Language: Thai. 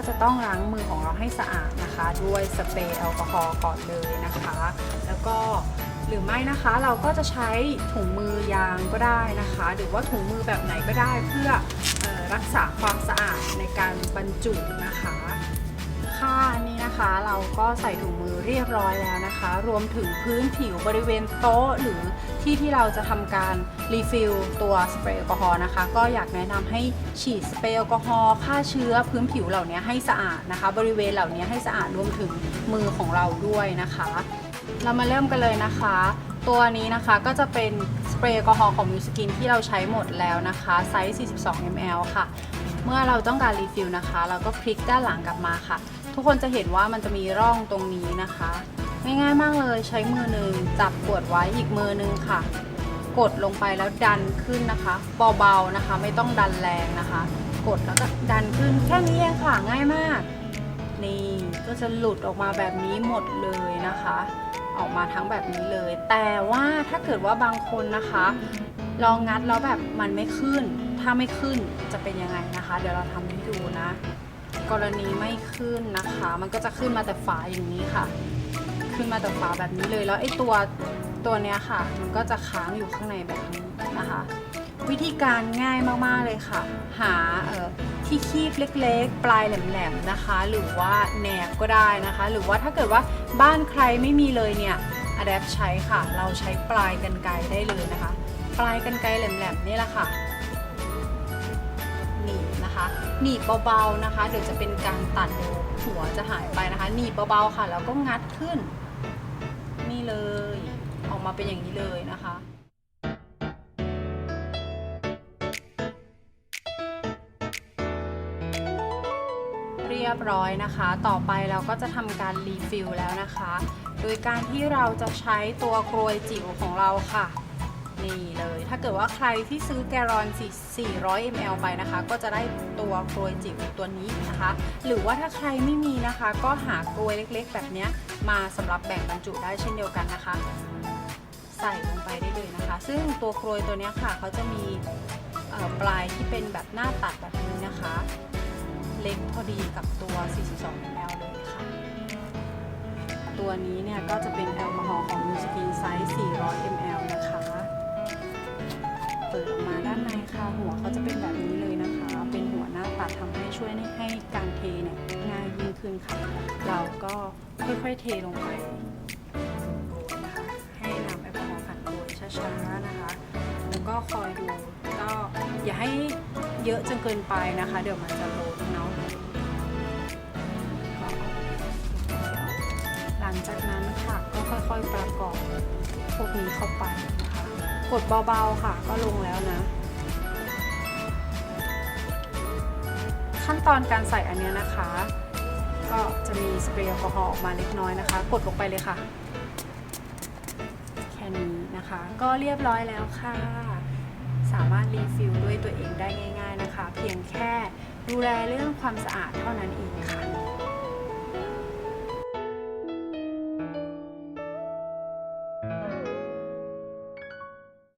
ก็จะต้องล้างมือของเราให้สะอาดนะคะ ด้วยสเปรย์แอลกอฮอล์ก่อนเลยนะคะ แล้วก็หรือไม่นะคะเราก็จะใช้ถุงมือยางก็ได้นะคะ หรือว่าถุงมือแบบไหนก็ได้เพื่อออรักษาความสะอาดในการบรรจุนะคะค่ะนนี้นะคะเราก็ใส่ถุงมือเรียบร้อยแล้วนะคะ รวมถึงพื้นผิวบริเวณโต๊ะหรือ ที่ที่เราจะทำการรีฟิลตัวสเปรย์แอลกอฮอล์นะคะ ก็อยากแนะนำให้ฉีดสเปรย์แอลกอฮอล์ฆ่าเชื้อพื้นผิวเหล่านี้ให้สะอาดนะคะ บริเวณเหล่านี้ให้สะอาดรวมถึงมือของเราด้วยนะคะ เรามาเริ่มกันเลยนะคะ ตัวนี้นะคะก็จะเป็นสเปรย์แอลกอฮอล์ของมิวสกินที่เราใช้หมดแล้วนะคะไซส์ 42 ml ค่ะ เมื่อเราต้องการรีฟิลนะคะ เราก็พลิกด้านหลังกลับมาค่ะ ทุกคนจะเห็นว่ามันจะมีร่องตรงนี้นะคะ ง่ายๆมากเลยใช้มือหนึ่งจับขวดไว้อีกมือหนึ่งค่ะ กดลงไปแล้วดันขึ้นนะคะเบาๆนะคะ ไม่ต้องดันแรงนะคะ กดแล้วก็ดันขึ้นแค่นี้เองค่ะง่ายมาก นี่ก็จะหลุดออกมาแบบนี้หมดเลยนะคะ ออกมาทั้งแบบนี้เลย แต่ว่าถ้าเกิดว่าบางคนนะคะ ลองงัดแล้วแบบมันไม่ขึ้น ถ้าไม่ขึ้นจะเป็นยังไงนะคะ เดี๋ยวเราทำให้ดูนะ กรณีไม่ขึ้นนะคะ มันก็จะขึ้นมาแต่ฝาอย่างนี้ค่ะ ขึ้นมาแต่ฝาแบบนี้เลย แล้วไอ้ตัวตัวเนี้ยค่ะ มันก็จะค้างอยู่ข้างในแบบนี้นะคะ วิธีการง่ายมากๆเลยค่ะ หาที่คีบเล็กๆ ปลายแหลมๆนะคะ หรือว่าแหนบก็ได้นะคะ หรือว่าถ้าเกิดว่าบ้านใครไม่มีเลยเนี่ยอ d ด p ใช้ค่ะ เราใช้ปลายกันไกรได้เลยนะคะ ปลายกันไกรแหลมๆนี่แหละค่ะหนีบนะคะหนีบเบาๆนะคะ เดี๋ยวจะเป็นการตัดเดี๋ยหัวจะหายไปนะคะหนีบเบาๆค่ะแล้วก็งัดขึ้น นี่เลย ออกมาเป็นอย่างนี้เลยนะคะเรียบร้อยนะคะ ต่อไปเราก็จะทำการรีฟิลแล้วนะคะ โดยการที่เราจะใช้ตัวกรวยจิ๋วของเราค่ะ นี่เลย ถ้าเกิดว่าใครที่ซื้อแกลอน 400 ml ไปนะคะ ก็จะได้ตัวกรวยจิ๋วตัวนี้นะคะ หรือว่าถ้าใครไม่มีนะคะ ก็หากรวยเล็กๆ แบบนี้ มาสำหรับแบ่งบรรจุได้เช่นเดียวกันนะคะ ใส่ลงไปได้เลยนะคะ ซึ่งตัวกรวยตัวนี้ค่ะเขาจะมีปลายที่เป็นแบบหน้าตัดแบบนี้นะคะ เล็กพอดีกับตัว 42 ml เลยค่ะ ตัวนี้เนี่ยก็จะเป็นแอลกอฮอล์ของมิสกินไซส์400 ml นะคะ เปิดออกมาด้านในค่ะ หัวเขาจะเป็นแบบนี้เลยนะคะ เป็นหัวหน้าตัดทำให้ช่วยให้การเท ขึ้นค่ะ เราก็ค่อยๆเทลงไปนะคะให้น้ำแอลกอฮอล์ผ่านโดยช้าๆนะคะ แล้วก็คอยดูก็อย่าให้เยอะจนเกินไปนะคะ เดี๋ยวมันจะล้นเนาะหลังจากนั้นค่ะก็ค่อยๆประกอบพวกนี้เข้าไปนะคะกดเบาๆค่ะก็ลงแล้วนะขั้นตอนการใส่อันเนี้ยนะคะ ก็จะมีสเปรย์แอลกอฮอล์ออกมาเล็กน้อยนะคะ กดลงไปเลยค่ะ แค่นี้นะคะ ก็เรียบร้อยแล้วค่ะ สามารถรีฟิลด้วยตัวเองได้ง่าย ๆนะคะ เพียงแค่ดูแลเรื่องความสะอาดเท่านั้นเองค่ะ